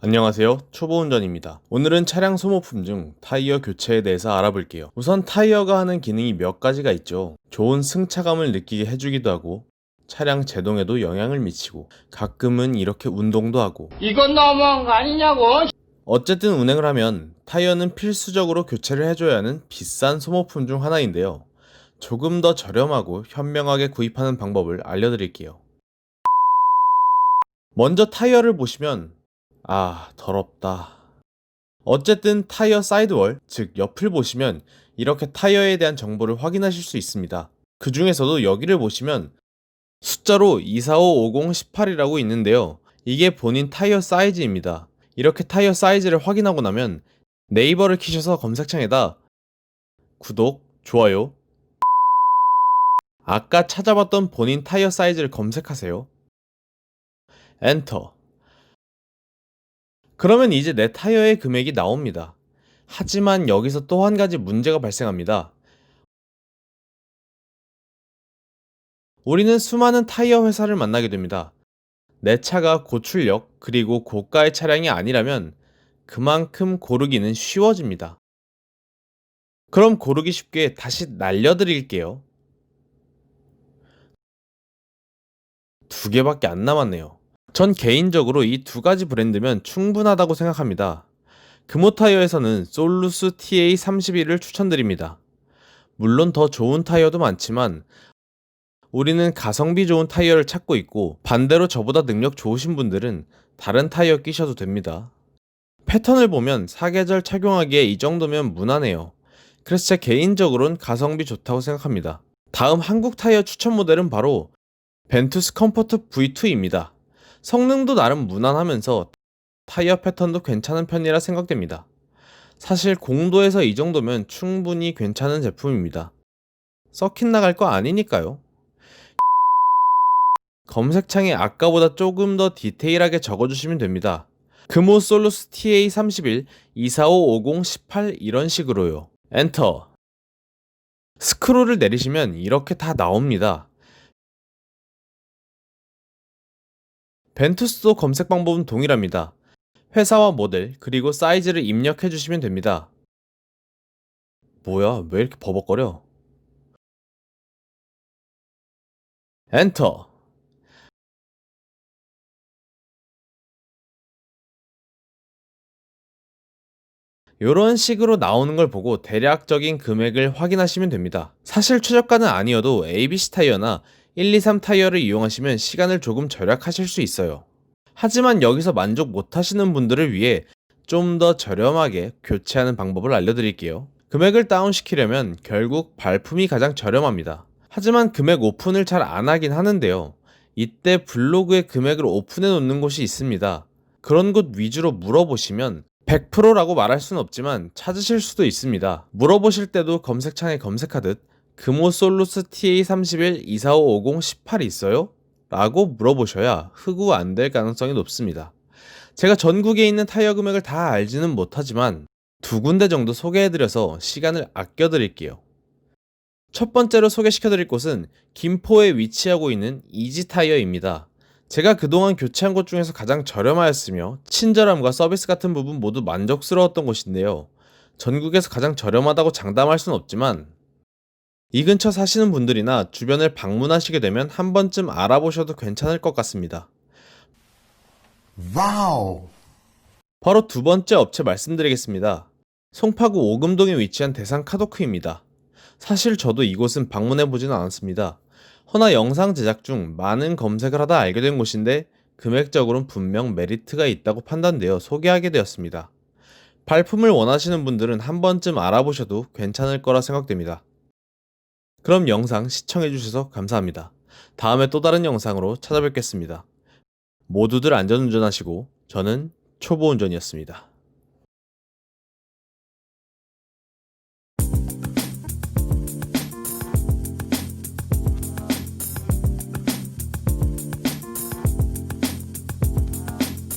안녕하세요. 초보 운전입니다. 오늘은 차량 소모품 중 타이어 교체에 대해서 알아볼게요. 우선 타이어가 하는 기능이 몇 가지가 있죠. 좋은 승차감을 느끼게 해주기도 하고, 차량 제동에도 영향을 미치고, 가끔은 이렇게 운동도 하고, 이건 너무한 거 아니냐고. 어쨌든 운행을 하면 타이어는 필수적으로 교체를 해줘야 하는 비싼 소모품 중 하나인데요. 조금 더 저렴하고 현명하게 구입하는 방법을 알려드릴게요. 먼저 타이어를 보시면 아 더럽다. 어쨌든 타이어 사이드월, 즉 옆을 보시면 이렇게 타이어에 대한 정보를 확인하실 수 있습니다. 그 중에서도 여기를 보시면 숫자로 2455018이라고 있는데요. 이게 본인 타이어 사이즈입니다. 이렇게 타이어 사이즈를 확인하고 나면 네이버를 키셔서 검색창에다 구독, 좋아요, 아까 찾아봤던 본인 타이어 사이즈를 검색하세요. 엔터. 그러면 이제 내 타이어의 금액이 나옵니다. 하지만 여기서 또 한 가지 문제가 발생합니다. 우리는 수많은 타이어 회사를 만나게 됩니다. 내 차가 고출력 그리고 고가의 차량이 아니라면 그만큼 고르기는 쉬워집니다. 그럼 고르기 쉽게 다시 날려드릴게요. 두 개밖에 안 남았네요. 전 개인적으로 이 두 가지 브랜드면 충분하다고 생각합니다. 금호타이어에서는 솔루스 TA31을 추천드립니다. 물론 더 좋은 타이어도 많지만 우리는 가성비 좋은 타이어를 찾고 있고 반대로 저보다 능력 좋으신 분들은 다른 타이어 끼셔도 됩니다. 패턴을 보면 사계절 착용하기에 이 정도면 무난해요. 그래서 제 개인적으로는 가성비 좋다고 생각합니다. 다음 한국 타이어 추천 모델은 바로 벤투스 컴포트 V2입니다. 성능도 나름 무난하면서 타이어 패턴도 괜찮은 편이라 생각됩니다. 사실 공도에서 이 정도면 충분히 괜찮은 제품입니다. 서킷 나갈 거 아니니까요. 검색창에 아까보다 조금 더 디테일하게 적어주시면 됩니다. 금호 솔루스 TA31 2455018 이런 식으로요. 엔터. 스크롤을 내리시면 이렇게 다 나옵니다. 벤투스도 검색 방법은 동일합니다. 회사와 모델, 그리고 사이즈를 입력해 주시면 됩니다. 뭐야, 왜 이렇게 버벅거려? 엔터. 이런 식으로 나오는 걸 보고 대략적인 금액을 확인하시면 됩니다. 사실 최저가는 아니어도 ABC 타이어나 1, 2, 3 타이어를 이용하시면 시간을 조금 절약하실 수 있어요. 하지만 여기서 만족 못 하시는 분들을 위해 좀 더 저렴하게 교체하는 방법을 알려드릴게요. 금액을 다운시키려면 결국 발품이 가장 저렴합니다. 하지만 금액 오픈을 잘 안 하긴 하는데요. 이때 블로그에 금액을 오픈해 놓는 곳이 있습니다. 그런 곳 위주로 물어보시면 100%라고 말할 수는 없지만 찾으실 수도 있습니다. 물어보실 때도 검색창에 검색하듯 금호 솔루스 TA31 2455018 있어요? 라고 물어보셔야 흑우 안 될 가능성이 높습니다. 제가 전국에 있는 타이어 금액을 다 알지는 못하지만 두 군데 정도 소개해드려서 시간을 아껴드릴게요. 첫 번째로 소개시켜드릴 곳은 김포에 위치하고 있는 이지 타이어입니다. 제가 그동안 교체한 곳 중에서 가장 저렴하였으며 친절함과 서비스 같은 부분 모두 만족스러웠던 곳인데요. 전국에서 가장 저렴하다고 장담할 수는 없지만 이 근처 사시는 분들이나 주변을 방문하시게 되면 한 번쯤 알아보셔도 괜찮을 것 같습니다. 와우. 바로 두 번째 업체 말씀드리겠습니다. 송파구 오금동에 위치한 대상 카도크입니다. 사실 저도 이곳은 방문해보지는 않았습니다. 허나 영상 제작 중 많은 검색을 하다 알게 된 곳인데 금액적으로는 분명 메리트가 있다고 판단되어 소개하게 되었습니다. 발품을 원하시는 분들은 한 번쯤 알아보셔도 괜찮을 거라 생각됩니다. 그럼 영상 시청해주셔서 감사합니다. 다음에 또 다른 영상으로 찾아뵙겠습니다. 모두들 안전운전하시고 저는 초보운전이었습니다.